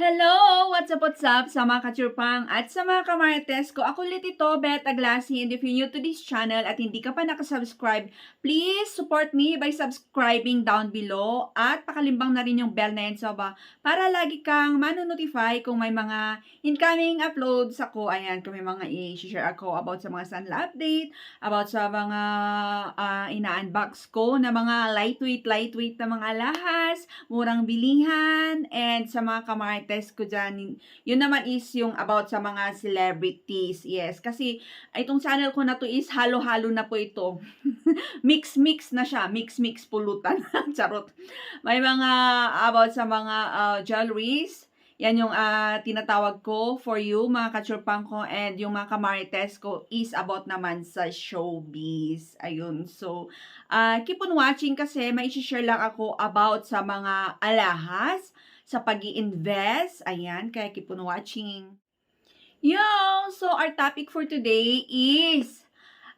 Hello! What's up, what's up sa mga kachurpang at sa mga kamarites ko? Ako ulit ito, Beth Aglasi, and if you're new to this channel at hindi ka pa nakasubscribe, please support me by subscribing down below at pakalimbang na rin yung bell na yan sa baba para lagi kang manonotify kung may mga incoming uploads ako. Ayan, kung may mga i-share ako about sa mga Sanla update, about sa mga ah, ina-unbox ko na mga lightweight, lightweight na mga alahas, murang bilihan, and sa mga kamarites ko dyan, yun naman is yung about sa mga celebrities. Yes, kasi itong channel ko na to is halo-halo na po ito. Mix-mix na siya. Mix-mix pulutan. Charot. May mga about sa mga uh, jewelries. Yan yung ah, tinatawag ko for you, mga kachurpang ko, and yung mga kamarites ko is about naman sa showbiz. Ayun. So, ah, keep on watching kasi may share lang ako about sa mga alahas, sa pag invest Ayan, kaya keep on watching. Yo! So, our topic for today is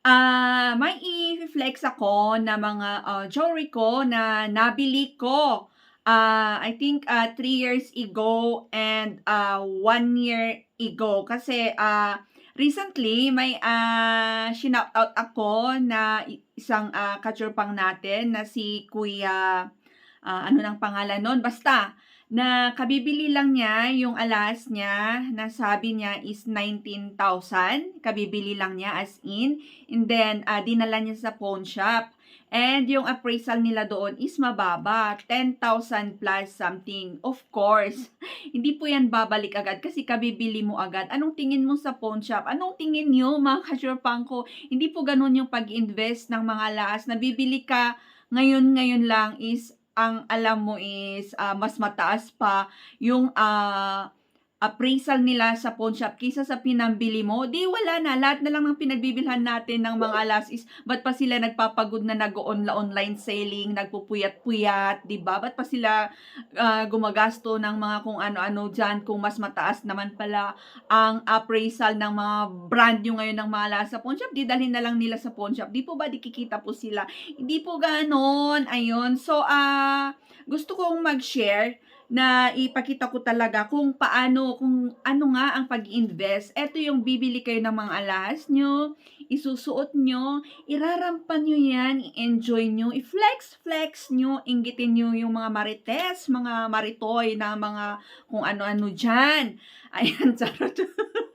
ah may i-flex ako na mga ah, jewelry ko na nabili ko. Ah, I think ah, three years ago and ah, one year ago. Kasi ah, recently may ah, shinout out ako na isang ah, kachurpang natin na si Kuya ah, ano nang pangalan nun? Basta, na kabibili lang niya yung alas niya na sabi niya is 19,000. Kabibili lang niya as in. And then, ah, dinala niya sa pawn shop. And yung appraisal nila doon is mababa. 10,000 plus something. Of course, hindi po yan babalik agad kasi kabibili mo agad. Anong tingin mo sa pawn shop? Anong tingin nyo mga kasurpang ko? Hindi po ganun yung pag-invest ng mga alas. Nabibili ka ngayon-ngayon lang is ang alam mo is ah, mas mataas pa yung ah, appraisal nila sa pawn shop kaysa sa pinambili mo, di wala na. Lahat na lang ng pinagbibilhan natin ng mga alas is, ba't pa sila nagpapagod na nag-online selling, nagpupuyat-puyat, di ba? Ba't pa sila ah, gumagasto ng mga kung ano-ano dyan kung mas mataas naman pala ang appraisal ng mga brand nyo ngayon ng mga alas sa pawn shop, di dalhin na lang nila sa pawn shop. Di po ba di kikita po sila? Hindi po ganon. Ayun. So, ah, gusto kong mag-share na ipakita ko talaga kung paano, kung ano nga ang pag-invest. Ito yung bibili kayo ng mga alahas nyo, isusuot nyo, irarampan nyo yan, i-enjoy nyo, i-flex-flex nyo, inggitin nyo yung mga marites, mga maritoy na mga kung ano-ano dyan. Ayan, charot.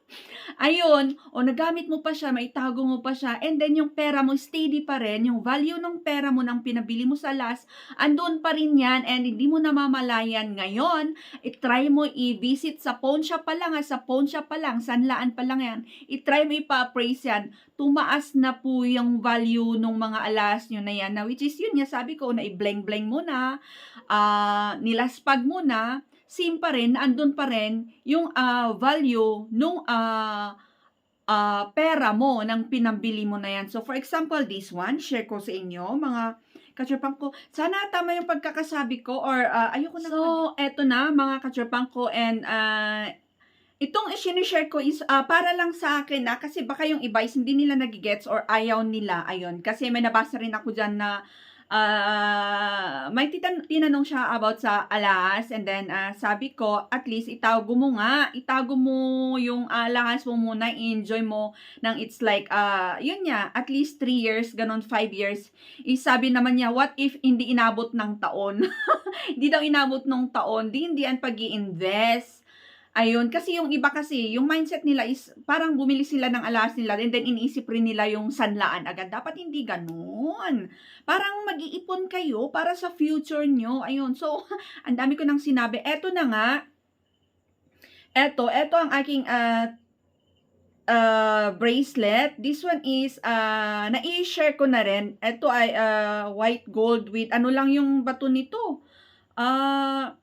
Ayun, o nagamit mo pa siya, maitago mo pa siya, and then yung pera mo steady pa rin, yung value ng pera mo nang pinabili mo sa last, andun pa rin yan, and hindi mo namamalayan ngayon, itry mo i-visit sa pawn shop pa lang, ha, sa pawn shop pa lang, sanlaan pa lang yan, itry mo ipa-appraise yan, tumaas na po yung value ng mga alas nyo na yan, na which is yun nga sabi ko, na i-bleng-bleng mo na, ah, nilaspag mo na, same pa rin, andun pa rin yung ah, value nung ah, ah, pera mo nang pinambili mo na yan. So, for example, this one, share ko sa inyo, mga kachurpang ko. Sana tama yung pagkakasabi ko or ah, ayoko na. So, eto na, mga kachurpang ko and ah, itong sinishare ko is ah, para lang sa akin na kasi baka yung iba is hindi nila nagigets or ayaw nila. Ayun, kasi may nabasa rin ako dyan na ah may titan- tinanong siya about sa alas and then ah, sabi ko at least itago mo nga itago mo yung alahas mo muna enjoy mo nang it's like ah yun niya at least 3 years ganon 5 years. Is sabi naman niya what if hindi inabot ng taon? Hindi daw inabot ng taon di hindi yan pag invest Ayun, kasi yung iba kasi, yung mindset nila is parang bumili sila ng alas nila and then iniisip rin nila yung sanlaan agad. Dapat hindi ganun. Parang mag-iipon kayo para sa future nyo. Ayun, so, ang dami ko nang sinabi. Eto na nga, eto, eto ang aking ah, ah, bracelet. This one is, ah, na-share ko na rin. Ito ay ah, white gold with, ano lang yung bato nito? Ah,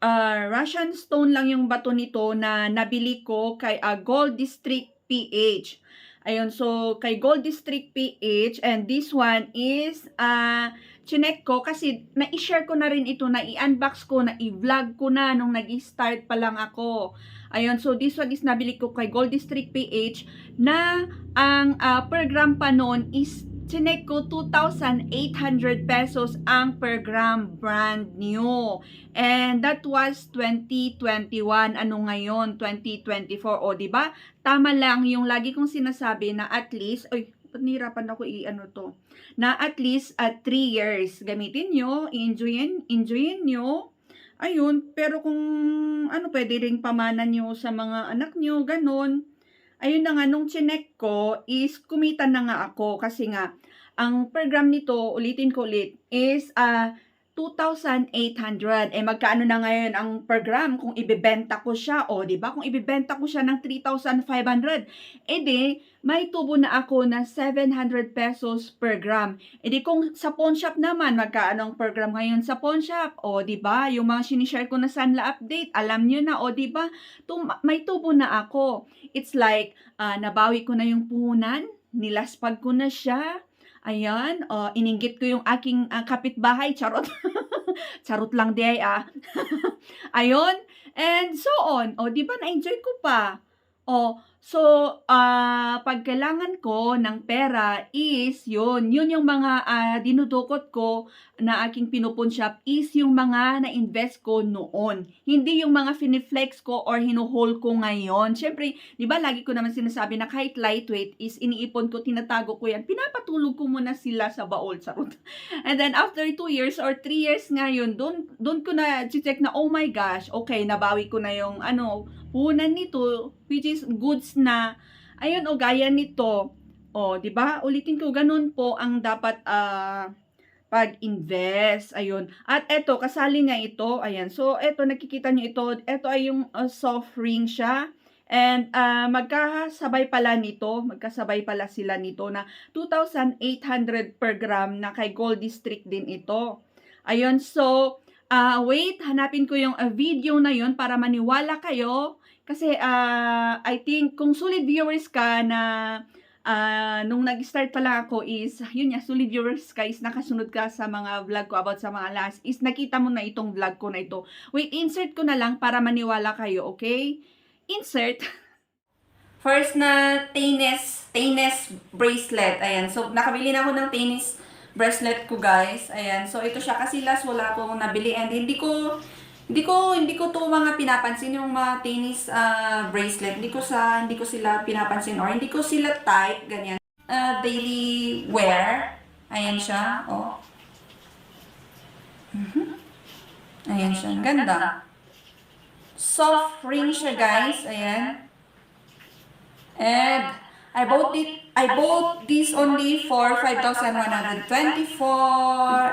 ah, Russian stone lang yung bato nito na nabili ko kay ah, Gold District PH. Ayun, so kay Gold District PH and this one is ah chinek ko kasi na-share ko na rin ito, na i-unbox ko, na i-vlog ko na nung nag-start pa lang ako. Ayun, so this one is nabili ko kay Gold District PH na ang ah, per pa noon is chinek ko 2,800 pesos ang per gram brand new. And that was 2021. Ano ngayon? 2024. O, di ba? Tama lang yung lagi kong sinasabi na at least, oy, nahirapan ako i-ano to? Na at least at 3 years. Gamitin nyo, enjoyin, enjoyin nyo. Ayun, pero kung ano, pwede ring pamanan nyo sa mga anak nyo, ganun. Ayun na nga, nung chinek ko is kumita na nga ako kasi nga, ang per gram nito, ulitin ko ulit, is ah 2,800. Eh, magkano na ngayon ang per gram kung ibebenta ko siya? O, di ba? Kung ibebenta ko siya ng 3,500, eh di, may tubo na ako na 700 pesos per gram. Eh di, kung sa pawn shop naman, magkano ang per gram ngayon sa pawn shop? O, di ba? Yung mga sinishare ko na Sanla update, alam nyo na, o, di ba? Tum- may tubo na ako. It's like, ah, nabawi ko na yung puhunan, nilaspag ko na siya, Ayan, oh, ininggit ko yung aking ah, kapitbahay, charot. charot lang di ay ah. Ayun, and so on. O, di ba na-enjoy ko pa? O, so, ah, pag kailangan ko ng pera is yun. Yun yung mga ah, dinudukot ko na aking pinupun shop is yung mga na-invest ko noon. Hindi yung mga finiflex ko or hinuhol ko ngayon. Siyempre, di ba lagi ko naman sinasabi na kahit lightweight is iniipon ko, tinatago ko yan. Pinapatulog ko muna sila sa baol. Charot. And then after 2 years or 3 years ngayon, doon doon ko na check na, oh my gosh, okay, nabawi ko na yung ano, punan nito, which is goods na, ayun, o gaya nito. O, di ba? Ulitin ko, ganun po ang dapat ah, pag-invest. Ayun. At eto, kasali nga ito. Ayan. So, eto, nakikita nyo ito. Eto ay yung uh, soft ring siya. And ah, magkasabay pala nito, magkasabay pala sila nito na 2,800 per gram na kay Gold District din ito. Ayun, so, ah wait, hanapin ko yung ah, video na yon para maniwala kayo. Kasi, ah I think, kung solid viewers ka na ah nung nag-start pa lang ako is, yun nga, solid viewers is nakasunod ka sa mga vlog ko about sa mga last, is nakita mo na itong vlog ko na ito. Wait, insert ko na lang para maniwala kayo, okay? Insert. First na tennis, tennis bracelet. Ayan, so nakabili na ako ng tennis bracelet ko guys. Ayan, so ito siya kasi last wala akong nabili and hindi ko hindi ko hindi ko to mga pinapansin yung mga tennis ah, bracelet. Hindi ko sa hindi ko sila pinapansin or hindi ko sila type ganyan. Ah, daily wear. Ayan siya, oh. Mhm. Ayan siya, ganda. Soft ring siya guys, ayan. And I bought it I bought this only for 5,124.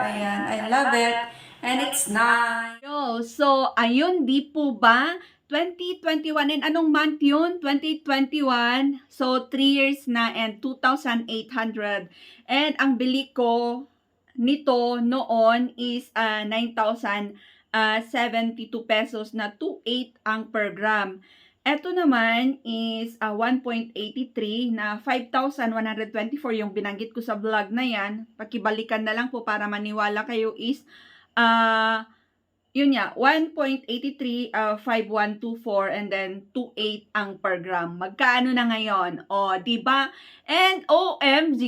Ayan, I love it. And it's nice. Yo, so ayun, di po ba? 2021 and anong month yun? 2021. So 3 years na and 2,800. And ang bili ko nito noon is ah, 9,072 pesos na 2.8 ang per gram. Ito naman is ah, 1.83 na 5,124 yung binanggit ko sa vlog na yan. Pakibalikan na lang po para maniwala kayo is ah yun nga, 1.83, ah, 5124, and then 28 ang per gram. Magkano na ngayon? O, di ba? And OMG,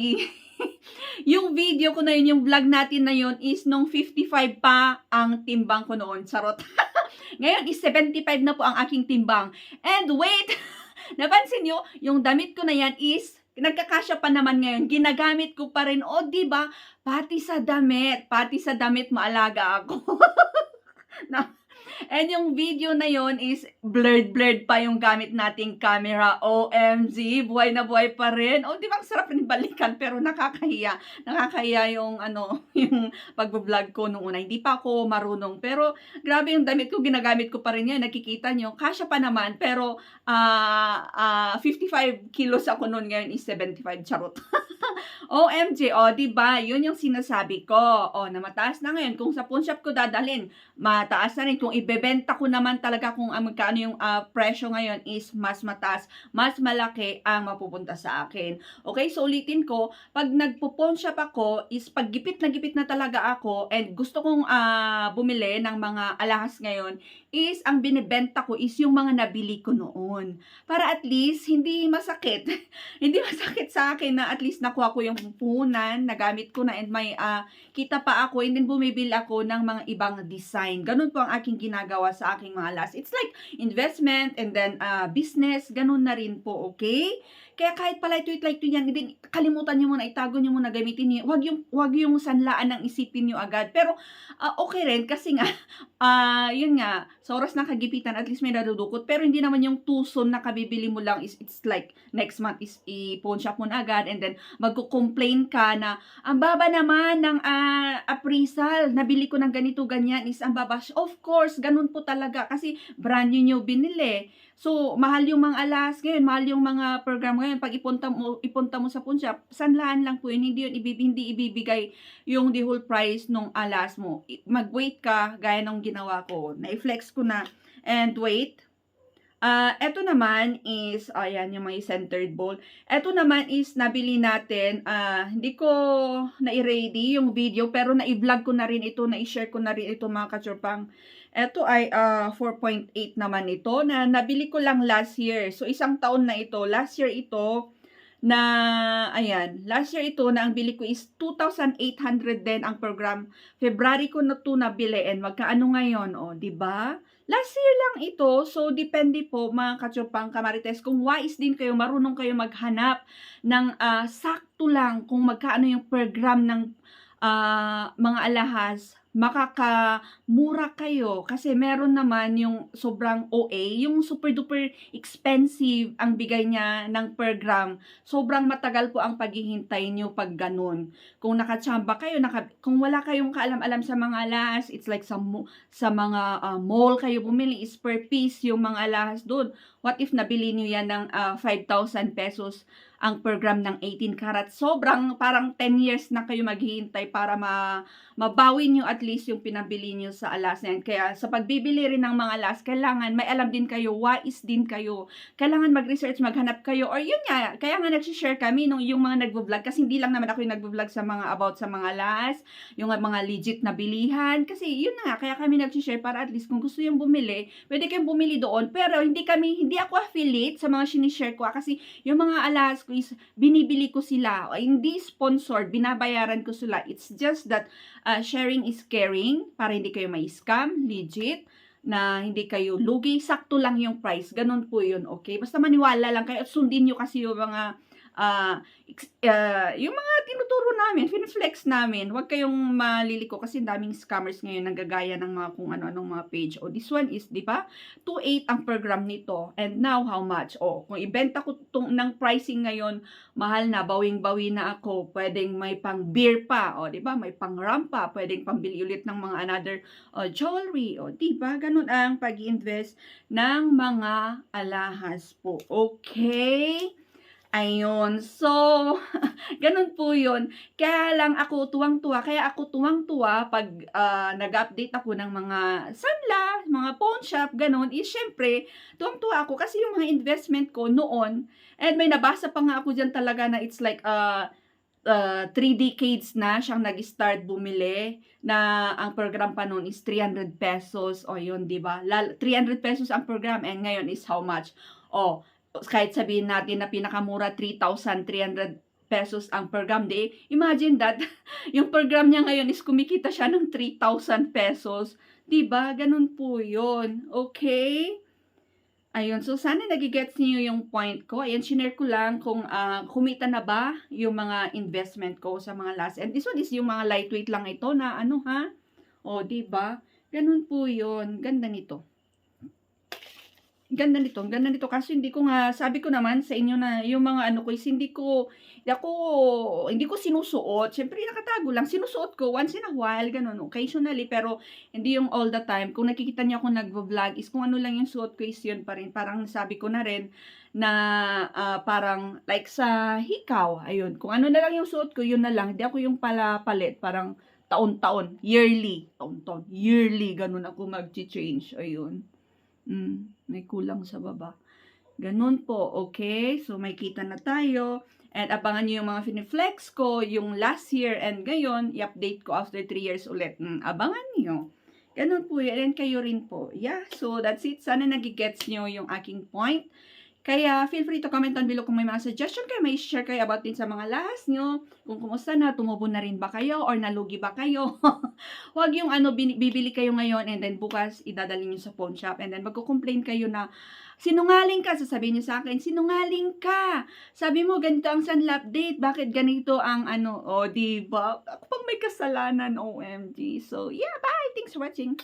yung video ko na yun, yung vlog natin na yun is nung 55 pa ang timbang ko noon. Charot. Ngayon is 75 na po ang aking timbang. And wait, napansin nyo, yung damit ko na yan is nagkakasya pa naman ngayon, ginagamit ko pa rin. O, di ba? Pati sa damit, pati sa damit maalaga ako. na, and yung video na yon is blurred blurred pa yung gamit nating camera. OMG, buhay na buhay pa rin. O, di ba sarap rin balikan pero nakakahiya. Nakakahiya yung ano, yung pagbo-vlog ko nung una. Hindi pa ako marunong. Pero grabe yung damit ko, ginagamit ko pa rin yan. Nakikita nyo, kasya pa naman. Pero ah ah 55 kilos ako noon ngayon is 75 charot. OMG, o, di ba? Yun yung sinasabi ko. O, na mataas na ngayon. Kung sa pawn shop ko dadalhin, mataas na rin. Kung ibebenta ko naman talaga kung uh, magkano yung uh, presyo ngayon is mas mataas, mas malaki ang mapupunta sa akin. Okay, so ulitin ko, pag nagpo-pawn ako is pag gipit na gipit na talaga ako and gusto kong uh, bumili ng mga alahas ngayon is ang binibenta ko is yung mga nabili ko noon. Para at least hindi masakit. hindi masakit sa akin na at least nakuha ko yung puhunan, nagamit ko na and may uh, kita pa ako and then bumibili ako ng mga ibang design. Ganun po ang aking ginagawa sa aking mga last. It's like investment and then uh, business, ganun na rin po, okay? Kaya kahit pala ito like ito yan, hindi kalimutan niyo muna, itago niyo muna, gamitin niyo. Huwag yung wag yung sanlaan ng isipin niyo agad. Pero uh, okay rin kasi nga uh, yun nga, sa oras ng kagipitan at least may nadudukot. Pero hindi naman yung tuson na kabibili mo lang is it's like next month is i-pawn shop mo na agad and then magko-complain ka na ang baba naman ng uh, appraisal, nabili ko ng ganito ganyan is ang baba. Of course, ganun po talaga kasi brand new nyo binili. So, mahal yung mga alas ngayon, mahal yung mga program ngayon. Pag ipunta mo, ipunta mo sa shop, sanlaan lang po yun. Hindi yun, ibib, hindi ibibigay yung the whole price nung alas mo. Mag-wait ka, gaya nung ginawa ko. Na-flex ko na. And wait. Uh, eto naman is, ayan, yung may centered bowl. Eto naman is, nabili natin, uh, hindi ko na-ready yung video, pero na-vlog ko na rin ito, na-share ko na rin ito mga kachurpang. Ito ay uh, 4.8 naman ito na nabili ko lang last year. So isang taon na ito. Last year ito na ayan, last year ito na ang bili ko is 2,800 din ang program. February ko na ito nabili and magkaano ngayon, oh, 'di ba? Last year lang ito, so depende po mga katsupang kamarites kung wise din kayo, marunong kayo maghanap ng uh, sakto lang kung magkaano yung program ng uh, mga alahas makakamura kayo kasi meron naman yung sobrang OA, yung super duper expensive ang bigay niya ng per gram. Sobrang matagal po ang paghihintay niyo pag ganun. Kung nakachamba kayo, naka, kung wala kayong kaalam-alam sa mga alahas, it's like sa, sa mga uh, mall kayo bumili is per piece yung mga alahas doon. What if nabili niyo yan ng uh, 5,000 pesos? ang program ng 18 karat. Sobrang parang 10 years na kayo maghihintay para ma, mabawi nyo at least yung pinabili nyo sa alas na yan. Kaya sa pagbibili rin ng mga alas, kailangan may alam din kayo, wise din kayo. Kailangan mag-research, maghanap kayo. Or yun nga, kaya nga nag-share kami nung yung mga nagvo-vlog. Kasi hindi lang naman ako yung nagvo-vlog sa mga about sa mga alas, yung mga legit na bilihan. Kasi yun nga, kaya kami nag-share para at least kung gusto yung bumili, pwede kayong bumili doon. Pero hindi kami, hindi ako affiliate sa mga sinishare ko. ah, Kasi yung mga alas ko is binibili ko sila. Hindi sponsored, binabayaran ko sila. It's just that uh, sharing is caring para hindi kayo may scam, legit na hindi kayo lugi, sakto lang yung price. Ganun po yun, okay? Basta maniwala lang kayo at sundin nyo kasi yung mga uh, yung mga tinuturo namin, finflex namin, huwag kayong maliliko kasi daming scammers ngayon nanggagaya ng mga kung ano-anong mga page. O, this one is, di ba? 2.8 ang program nito. And now, how much? O, kung ibenta ko tong, ng pricing ngayon, mahal na, bawing-bawi na ako, pwedeng may pang beer pa, o, di ba? May pang ram pa, pwedeng pambili ulit ng mga another uh, jewelry, o, di ba? Ganun ang pag invest ng mga alahas po. Okay? Ayun. So, ganun po yun. Kaya lang ako tuwang-tuwa. Kaya ako tuwang-tuwa pag uh, nag-update ako ng mga sanla, mga pawn shop, ganun. Is syempre, tuwang-tuwa ako kasi yung mga investment ko noon, and may nabasa pa nga ako dyan talaga na it's like, uh, uh, three decades na siyang nag-start bumili na ang program pa noon is 300 pesos o yun, 'di ba? 300 pesos ang program and ngayon is how much? Oh, kahit sabihin natin na pinakamura 3,300 pesos ang program day, imagine that, yung program niya ngayon is kumikita siya ng 3,000 pesos. 'Di ba Ganun po yun. Okay? Ayun, so sana nagigets niyo yung point ko. Ayan, shinare ko lang kung uh, kumita na ba yung mga investment ko sa mga last. And this one is yung mga lightweight lang ito na ano ha? O, di ba? Ganun po yun. Ganda nito ganda nito, ganda nito kasi hindi ko nga sabi ko naman sa inyo na yung mga ano ko hindi ko ako hindi ko sinusuot. Syempre nakatago lang. Sinusuot ko once in a while ganun, occasionally pero hindi yung all the time. Kung nakikita niyo ako nagvo-vlog is kung ano lang yung suot ko is yun pa rin. Parang sabi ko na rin na uh, parang like sa hikaw, ayun. Kung ano na lang yung suot ko, yun na lang. Hindi ako yung pala palit, parang taon-taon, yearly, taon-taon, yearly, ganun ako mag-change. Ayun. Mm, may kulang sa baba. Ganun po, okay? So, may kita na tayo. And abangan nyo yung mga finiflex ko, yung last year and ngayon, i-update ko after 3 years ulit. Mm, abangan nyo. Ganun po yan. And kayo rin po. Yeah, so that's it. Sana nagigets nyo yung aking point. Kaya feel free to comment down below kung may mga suggestion kayo, may share kayo about din sa mga lahas nyo. Kung kumusta na, tumubo na rin ba kayo or nalugi ba kayo. Huwag yung ano, bibili kayo ngayon and then bukas idadali nyo sa pawn shop and then magko-complain kayo na sinungaling ka, sasabihin nyo sa akin, sinungaling ka. Sabi mo, ganito ang sunlap date, bakit ganito ang ano, o, oh, diba? Ako pang may kasalanan, OMG. So, yeah, bye! Thanks for watching.